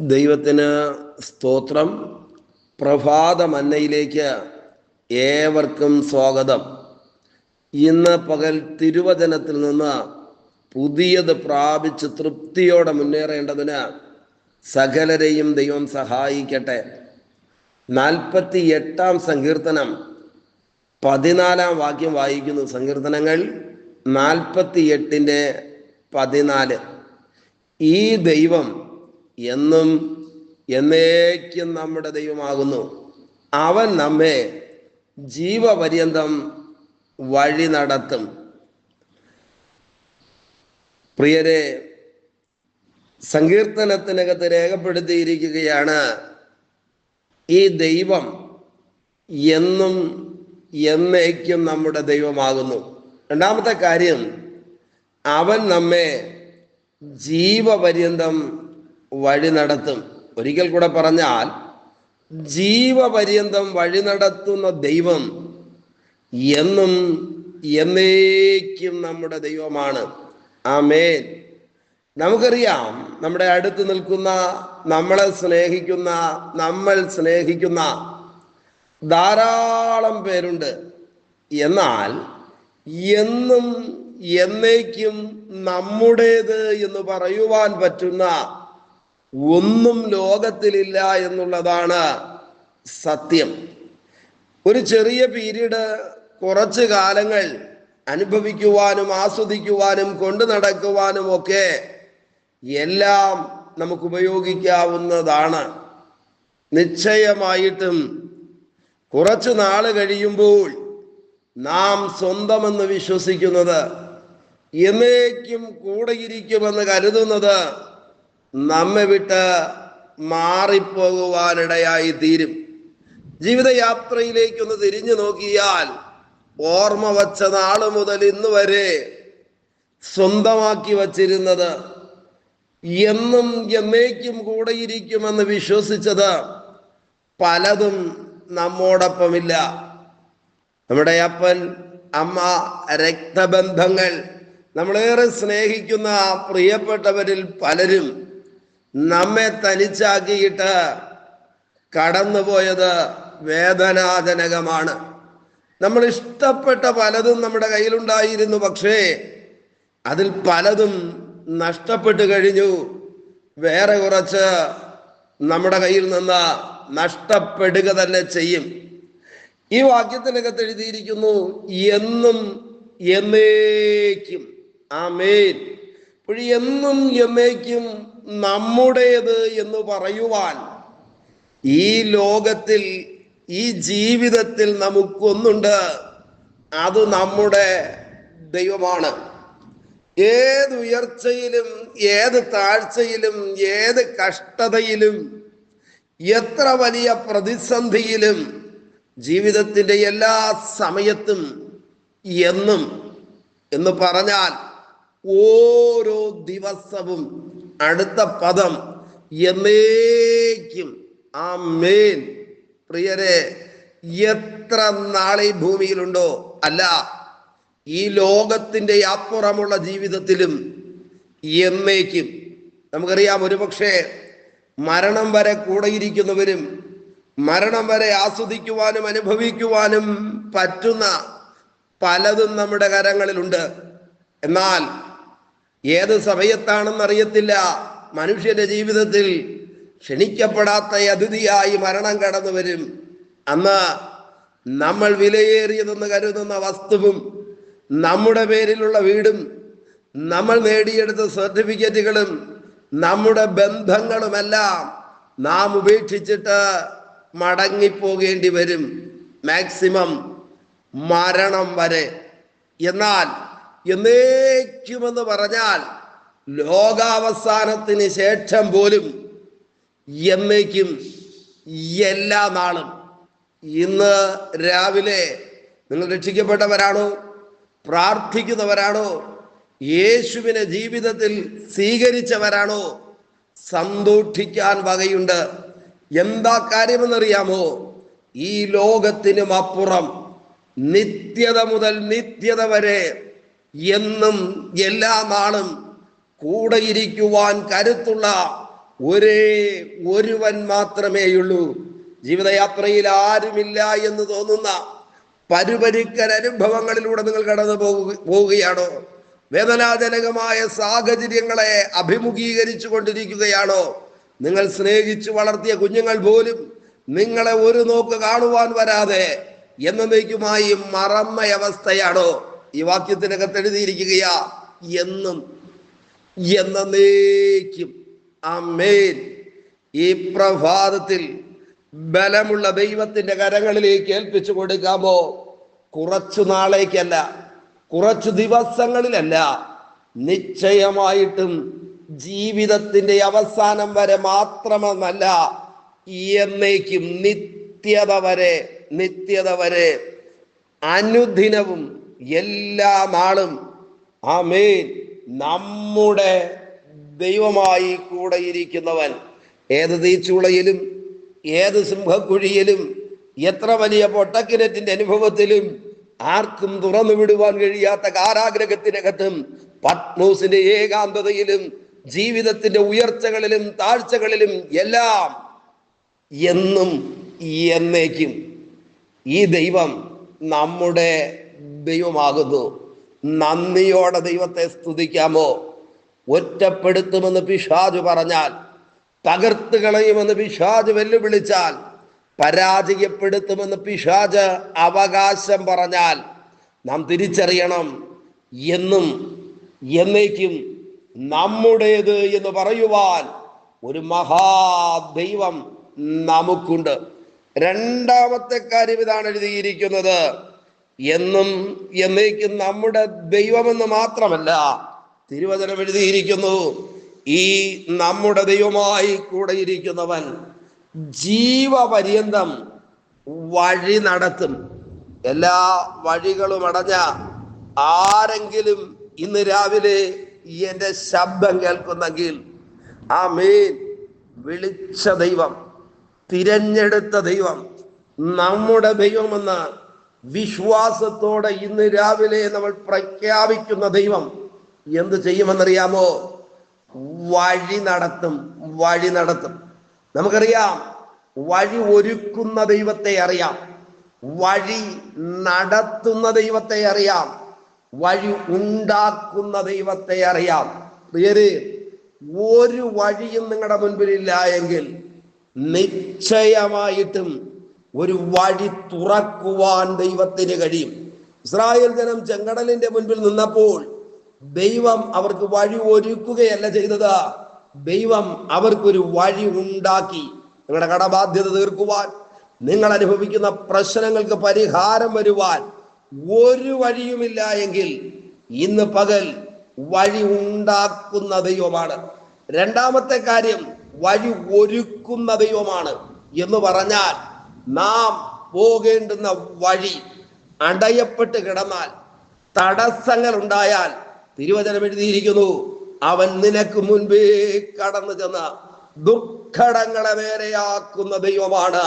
ദൈവത്തിന് സ്തോത്രം. പ്രഭാത മന്നയിലേക്ക് ഏവർക്കും സ്വാഗതം. ഇന്ന് പകൽ തിരുവചനത്തിൽ നിന്ന് പുതിയത് പ്രാപിച്ച് തൃപ്തിയോടെ മുന്നേറേണ്ടതിന് സകലരെയും ദൈവം സഹായിക്കട്ടെ. നാൽപ്പത്തി എട്ടാം സങ്കീർത്തനം പതിനാലാം വാക്യം വായിക്കുന്നു സങ്കീർത്തനങ്ങൾ നാൽപ്പത്തി എട്ടിന്റെ പതിനാല്. ഈ ദൈവം എന്നും എന്നേക്കും നമ്മുടെ ദൈവമാകുന്നു. അവൻ നമ്മെ ജീവപര്യന്തം വഴി നടത്തും. പ്രിയരെ സങ്കീർത്തനത്തിനകത്ത് രേഖപ്പെടുത്തിയിരിക്കുകയാണ് ഈ ദൈവം എന്നും എന്നേക്കും നമ്മുടെ ദൈവമാകുന്നു. രണ്ടാമത്തെ കാര്യം അവൻ നമ്മെ ജീവപര്യന്തം വഴി നടത്തും. ഒരിക്കൽ കൂടെ പറഞ്ഞാൽ ജീവപര്യന്തം വഴി നടത്തുന്ന ദൈവം എന്നും എന്നേക്കും നമ്മുടെ ദൈവമാണ്. ആമേൻ. നമുക്കറിയാം നമ്മുടെ അടുത്ത് നിൽക്കുന്ന നമ്മളെ സ്നേഹിക്കുന്ന നമ്മൾ സ്നേഹിക്കുന്ന ധാരാളം പേരുണ്ട്. എന്നാൽ എന്നും എന്നേക്കും നമ്മുടേത് എന്ന് പറയുവാൻ പറ്റുന്ന ഒന്നും ലോകത്തിലില്ല എന്നുള്ളതാണ് സത്യം. ഒരു ചെറിയ പീരീഡ് കുറച്ച് കാലങ്ങൾ അനുഭവിക്കുവാനും ആസ്വദിക്കുവാനും കൊണ്ടു നടക്കുവാനും ഒക്കെ എല്ലാം നമുക്ക് ഉപയോഗിക്കാവുന്നതാണ്. നിശ്ചയമായിട്ടും കുറച്ച് നാൾ കഴിയുമ്പോൾ നാം സ്വന്തമെന്ന് വിശ്വസിക്കുന്നത് എന്നേക്കും കൂടെയിരിക്കുമെന്ന് കരുതുന്നത് നമ്മെ വിട്ട് മാറിപ്പോകുവാനിടയായി തീരും. ജീവിതയാത്രയിലേക്കൊന്ന് തിരിഞ്ഞു നോക്കിയാൽ ഓർമ്മ വച്ച നാൾ മുതൽ ഇന്ന് വരെ സ്വന്തമാക്കി വച്ചിരുന്നത് എന്നും എന്നേക്കും കൂടെയിരിക്കുമെന്ന് വിശ്വസിച്ചത് പലതും നമ്മോടൊപ്പമില്ല. നമ്മുടെ അപ്പൻ അമ്മ രക്തബന്ധങ്ങൾ നമ്മളേറെ സ്നേഹിക്കുന്ന പ്രിയപ്പെട്ടവരിൽ പലരും നമ്മെ തനിച്ചാക്കിയിട്ട് കടന്നുപോയത് വേദനാജനകമാണ്. നമ്മൾ ഇഷ്ടപ്പെട്ട പലതും നമ്മുടെ കയ്യിലുണ്ടായിരുന്നു പക്ഷേ അതിൽ പലതും നഷ്ടപ്പെട്ടു കഴിഞ്ഞു. വേറെ കുറച്ച് നമ്മുടെ കയ്യിൽ നിന്ന് നഷ്ടപ്പെടുക തന്നെ ചെയ്യും. ഈ വാക്യത്തിനകത്ത് എഴുതിയിരിക്കുന്നു എന്നും എന്നേക്കും. ആ മേൽ എന്നും എന്നേക്കും നമ്മുടേത് എന്ന് പറയുവാൻ ഈ ലോകത്തിൽ ഈ ജീവിതത്തിൽ നമുക്കൊന്നുണ്ട്. അത് നമ്മുടെ ദൈവമാണ്. ഏത് ഉയർച്ചയിലും ഏത് താഴ്ചയിലും ഏത് കഷ്ടതയിലും എത്ര വലിയ പ്രതിസന്ധിയിലും ജീവിതത്തിന്റെ എല്ലാ സമയത്തും എന്നും എന്ന് പറഞ്ഞാൽ ഓരോ ദിവസവും അടുത്ത പദം എന്നേക്കും ആ മേൻ പ്രിയരെ എത്ര നാളെ ഈ ഭൂമിയിലുണ്ടോ? അല്ല ഈ ലോകത്തിന്റെ അപ്പുറമുള്ള ജീവിതത്തിലും എന്നേക്കും നമുക്കറിയാം ഒരുപക്ഷെ മരണം വരെ കൂടെയിരിക്കുന്നവരും മരണം വരെ ആസ്വദിക്കുവാനും അനുഭവിക്കുവാനും പറ്റുന്ന പലതും നമ്മുടെ കരങ്ങളിലുണ്ട്. എന്നാൽ ഏത് സമയത്താണെന്ന് അറിയത്തില്ല. മനുഷ്യന്റെ ജീവിതത്തിൽ ക്ഷണിക്കപ്പെടാത്ത അതിഥിയായി മരണം കടന്നു വരും. അന്ന് നമ്മൾ വിലയേറിയതെന്ന് കരുതുന്ന വസ്തുവും നമ്മുടെ പേരിലുള്ള വീടും നമ്മൾ നേടിയെടുത്ത സർട്ടിഫിക്കറ്റുകളും നമ്മുടെ ബന്ധങ്ങളുമെല്ലാം നാം ഉപേക്ഷിച്ചിട്ട് മടങ്ങിപ്പോകേണ്ടി വരും. മാക്സിമം മരണം വരെ. എന്നാൽ എന്നേക്കുമെന്ന് പറഞ്ഞാൽ ലോകാവസാനത്തിന് ശേഷം പോലും എന്നേക്കും എല്ലാ നാളും ഇന്ന് രാവിലെ നിങ്ങൾ രക്ഷിക്കപ്പെട്ടവരാണോ? പ്രാർത്ഥിക്കുന്നവരാണോ? യേശുവിനെ ജീവിതത്തിൽ സ്വീകരിച്ചവരാണോ? സന്തോഷിക്കാൻ വകയുണ്ട്. എന്താ കാര്യമെന്നറിയാമോ? ഈ ലോകത്തിനും അപ്പുറം നിത്യത മുതൽ നിത്യത വരെ എന്നും എല്ലാ നാളും കൂടെയിരിക്കുവാൻ കരുത്തുള്ള ഒരേ ഒരുവൻ മാത്രമേയുള്ളൂ. ജീവിതയാത്രയിൽ ആരുമില്ല എന്ന് തോന്നുന്ന പരുപരിക്കൽ അനുഭവങ്ങളിലൂടെ നിങ്ങൾ കടന്നു പോവുകയാണോ? വേദനാജനകമായ സാഹചര്യങ്ങളെ അഭിമുഖീകരിച്ചു കൊണ്ടിരിക്കുകയാണോ? നിങ്ങൾ സ്നേഹിച്ചു വളർത്തിയ കുഞ്ഞുങ്ങൾ പോലും നിങ്ങളെ ഒരു നോക്ക് കാണുവാൻ വരാതെ എന്നേക്കുമായി മറന്ന അവസ്ഥയാണോ? ഈ വാക്യത്തിനകത്ത് എഴുതിയിരിക്കുകയാ എന്നും എന്നേക്കും അമേൻ ഈ പ്രഭാതത്തിൽ ബലമുള്ള ദൈവത്തിന്റെ കരങ്ങളിലേക്ക് ഏൽപ്പിച്ചു കൊടുക്കാമോ? കുറച്ചു നാളേക്കല്ല കുറച്ചു ദിവസങ്ങളിലല്ല നിശ്ചയമായിട്ടും ജീവിതത്തിന്റെ അവസാനം വരെ മാത്രമെന്നല്ല എന്നേക്കും നിത്യത വരെ നിത്യത വരെ അനുദിനവും എല്ലാ നാളും ആമേൻ. നമ്മുടെ ദൈവമായി കൂടെയിരിക്കുന്നവൻ ഏത് തീച്ചുളയിലും ഏത് സിംഹക്കുഴിയിലും എത്ര വലിയ പൊട്ടക്കിരറ്റിന്റെ അനുഭവത്തിലും ആർക്കും തുറന്നു വിടുവാൻ കഴിയാത്ത കാരാഗ്രഹത്തിനകത്തും പത്മോസിന്റെ ഏകാന്തതയിലും ജീവിതത്തിന്റെ ഉയർച്ചകളിലും താഴ്ചകളിലും എല്ലാം എന്നും എന്നേക്കും ഈ ദൈവം നമ്മുടെ ദൈവമാകുന്നു. നന്ദിയോടെ ദൈവത്തെ സ്തുതിക്കാമോ? ഒറ്റപ്പെടുത്തുമെന്ന് പിശാജ് പറഞ്ഞാൽ തകർത്ത് കളയുമെന്ന് പിശാജ് വെല്ലുവിളിച്ചാൽ പരാജയപ്പെടുത്തുമെന്ന് പിശാജ് അവകാശം പറഞ്ഞാൽ നാം തിരിച്ചറിയണം. എന്നും എന്നേക്കും നമ്മുടേത് എന്ന് പറയുവാൻ ഒരു മഹാദൈവം നമുക്കുണ്ട്. രണ്ടാമത്തെ കാര്യം ഇതാണ് എഴുതിയിരിക്കുന്നത്. എന്നും എന്നേക്കും നമ്മുടെ ദൈവമെന്ന് മാത്രമല്ല തിരുവചനം എഴുതിയിരിക്കുന്നു ഈ നമ്മുടെ ദൈവമായി കൂടെ ഇരിക്കുന്നവൻ ജീവപര്യന്തം വഴി നടത്തും. എല്ലാ വഴികളും അടഞ്ഞ ആരെങ്കിലും ഇന്ന് രാവിലെ എന്റെ ശബ്ദം കേൾക്കുന്നെങ്കിൽ ആ മേൽ വിളിച്ച ദൈവം തിരഞ്ഞെടുത്ത ദൈവം നമ്മുടെ ദൈവമെന്ന് വിശ്വാസത്തോടെ ഇന്ന് രാവിലെ നമ്മൾ പ്രഖ്യാപിക്കുന്ന ദൈവം എന്ത് ചെയ്യുമെന്നറിയാമോ? വഴി നടത്തും വഴി നടത്തും. നമുക്കറിയാം വഴി ഒരുക്കുന്ന ദൈവത്തെ അറിയാം വഴി നടത്തുന്ന ദൈവത്തെ അറിയാം വഴി ഉണ്ടാക്കുന്ന ദൈവത്തെ അറിയാം. പ്രിയര് ഒരു വഴിയും നിങ്ങളുടെ മുൻപിലില്ല എങ്കിൽ നിശ്ചയമായിട്ടും ഒരു വഴി തുറക്കുവാൻ ദൈവത്തിന് കഴിയും. ഇസ്രായേൽ ജനം ചെങ്കടലിന്റെ മുൻപിൽ നിന്നപ്പോൾ ദൈവം അവർക്ക് വഴി ഒരുക്കുകയല്ല ചെയ്തത്. ദൈവം അവർക്കൊരു വഴി ഉണ്ടാക്കി. നിങ്ങളുടെ കടബാധ്യത തീർക്കുവാൻ നിങ്ങൾ അനുഭവിക്കുന്ന പ്രശ്നങ്ങൾക്ക് പരിഹാരം വരുവാൻ ഒരു വഴിയുമില്ല എങ്കിൽ ഇന്ന് പകൽ വഴി ഉണ്ടാക്കുന്ന ദൈവമാണ്. രണ്ടാമത്തെ കാര്യം വഴി ഒരുക്കുന്ന ദൈവമാണ് എന്ന് പറഞ്ഞാൽ നാം പോകേണ്ടുന്ന വഴി അടയപ്പെട്ട് കിടന്നാൽ തടസ്സങ്ങൾ ഉണ്ടായാൽ തിരുവചനം എഴുതിയിരിക്കുന്നു അവൻ നിനക്ക് മുൻപേ കടന്നു ചെന്ന് ദുഃഖടങ്ങളെ നേരെയാക്കുന്ന ദൈവമാണ്.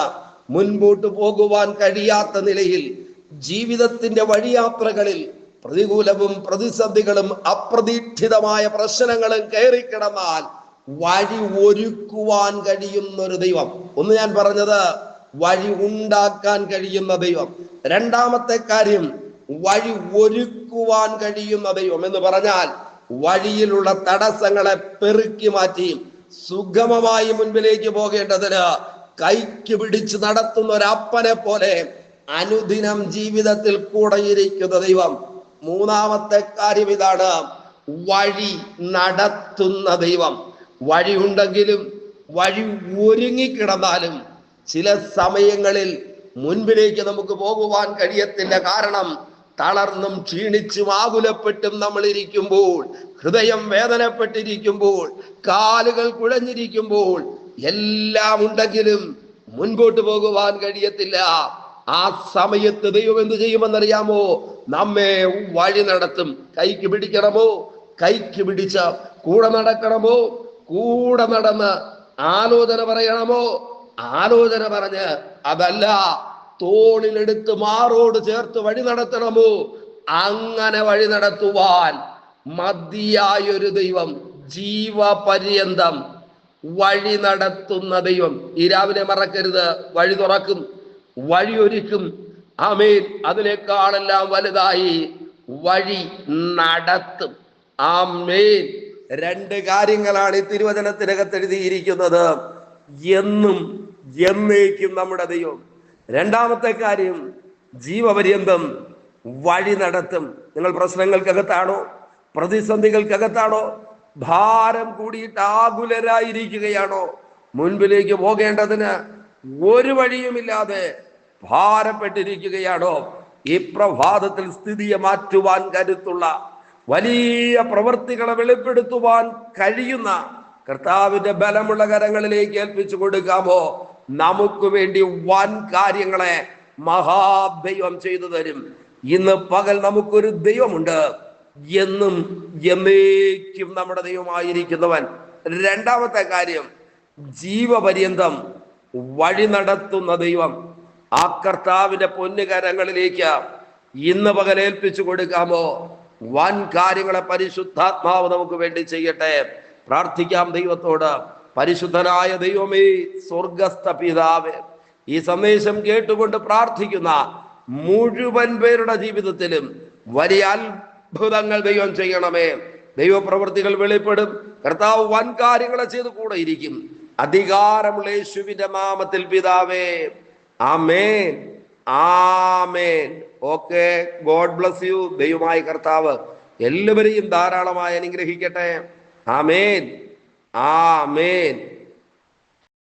മുൻപോട്ട് പോകുവാൻ കഴിയാത്ത നിലയിൽ ജീവിതത്തിന്റെ വഴിയാത്രകളിൽ പ്രതികൂലവും പ്രതിസന്ധികളും അപ്രതീക്ഷിതമായ പ്രശ്നങ്ങളും കയറിക്കിടന്നാൽ വഴി ഒരുക്കുവാൻ കഴിയുന്ന ഒരു ദൈവം. ഒന്ന് ഞാൻ പറഞ്ഞത് വഴി ഉണ്ടാക്കാൻ കഴിയുന്ന ദൈവം രണ്ടാമത്തെ കാര്യം വഴി ഒരുക്കുവാൻ കഴിയുന്ന ദൈവം എന്ന് പറഞ്ഞാൽ വഴിയിലുള്ള തടസ്സങ്ങളെ പെറുക്കി മാറ്റി സുഗമമായി മുൻപിലേക്ക് പോകേണ്ടതിന് കൈക്ക് പിടിച്ച് നടത്തുന്ന ഒരു അപ്പനെ പോലെ അനുദിനം ജീവിതത്തിൽ കൂടെയിരിക്കുന്ന ദൈവം. മൂന്നാമത്തെ കാര്യം ഇതാണ് വഴി നടത്തുന്ന ദൈവം. വഴി ഉണ്ടെങ്കിലും വഴി ചില സമയങ്ങളിൽ മുൻപിലേക്ക് നമുക്ക് പോകുവാൻ കഴിയത്തില്ല കാരണം തളർന്നും ക്ഷീണിച്ചും ആകുലപ്പെട്ടും നമ്മൾ ഇരിക്കുമ്പോൾ ഹൃദയം വേദനപ്പെട്ടിരിക്കുമ്പോൾ കാലുകൾ കുഴഞ്ഞിരിക്കുമ്പോൾ എല്ലാം ഉണ്ടെങ്കിലും മുൻപോട്ട് പോകുവാൻ കഴിയത്തില്ല. ആ സമയത്ത് ദൈവം എന്ത് ചെയ്യുമെന്നറിയാമോ? നമ്മെ വഴി നടത്തും. കൈക്ക് പിടിക്കണമോ? കൈക്ക് പിടിച്ച കൂടെ നടക്കണമോ? കൂടെ നടന്ന് ആലോചന പറയണമോ? ആലോചന പറഞ്ഞ് അതല്ല തോളിലെടുത്ത് മാറോട് ചേർത്ത് വഴി നടത്തണമോ? അങ്ങനെ വഴി നടത്തുവാൻ മതിയായൊരു ദൈവം ജീവപര്യന്തം വഴി നടത്തുന്ന ദൈവം. ഈ രാവിലെ മറക്കരുത് വഴി തുറക്കും വഴി ഒരുക്കും. ആമേൻ. അതിനേക്കാളെല്ലാം വലുതായി വഴി നടത്തും. ആമേൻ. രണ്ട് കാര്യങ്ങളാണ് ഈ തിരുവചനത്തിനകത്ത് എഴുതിയിരിക്കുന്നത്. എന്നും എന്നേക്കും നമ്മുടെ ദൈവം. രണ്ടാമത്തെ കാര്യം ജീവപര്യന്തം വഴി നടത്തും. നിങ്ങൾ പ്രശ്നങ്ങൾക്കകത്താണോ? പ്രതിസന്ധികൾക്കകത്താണോ? ഭാരം കൂടിയിട്ട് ആകുലരായിരിക്കുകയാണോ മുൻപിലേക്ക് പോകേണ്ടതിന് ഒരു വഴിയുമില്ലാതെ ഭാരപ്പെട്ടിരിക്കുകയാണോ? ഈ പ്രഭാതത്തിൽ സ്ഥിതിയെ മാറ്റുവാൻ കരുത്തുള്ള വലിയ പ്രവൃത്തികളെ വെളിപ്പെടുത്തുവാൻ കഴിയുന്ന കർത്താവിന്റെ ബലമുള്ള കരങ്ങളിലേക്ക് ഏൽപ്പിച്ചു കൊടുക്കാമോ? നമുക്ക് വേണ്ടി വൻ കാര്യങ്ങളെ മഹാദൈവം ചെയ്തു തരും. ഇന്ന് പകൽ നമുക്കൊരു ദൈവമുണ്ട്. എന്നും എന്നേക്കും നമ്മുടെ ദൈവമായിരിക്കുന്നവൻ. രണ്ടാമത്തെ കാര്യം ജീവപര്യന്തം വഴി നടത്തുന്ന ദൈവം. ആ കർത്താവിന്റെ പൊന്നുകരങ്ങളിലേക്ക് ഇന്ന് പകൽ ഏൽപ്പിച്ചു കൊടുക്കാമോ? വൻ കാര്യങ്ങളെ പരിശുദ്ധാത്മാവ് നമുക്ക് വേണ്ടി ചെയ്യട്ടെ. പ്രാർത്ഥിക്കാം ദൈവത്തോട്. പരിശുദ്ധനായ ദൈവമേ സ്വർഗസ്ഥ പിതാവേ ഈ സന്ദേശം കേട്ടുകൊണ്ട് പ്രാർത്ഥിക്കുന്ന മുഴുവൻ പേരുടെ ജീവിതത്തിലും വലിയ അത്ഭുതങ്ങൾ ദൈവം ചെയ്യണമേ. ദൈവപ്രവൃത്തികൾ വെളിപ്പെടും. കർത്താവ് വൻ കാര്യങ്ങളെ ചെയ്ത് കൂടെ ഇരിക്കും അധികാരമുള്ള യേശുവിന്റെ മാമത്തിൽ പിതാവേ. ആമേൻ. ആമേൻ. ഓക്കെ. God bless you. ദൈവമായ കർത്താവ് എല്ലാവരെയും ധാരാളമായി അനുഗ്രഹിക്കട്ടെ. ആമേൻ. ആമേൻ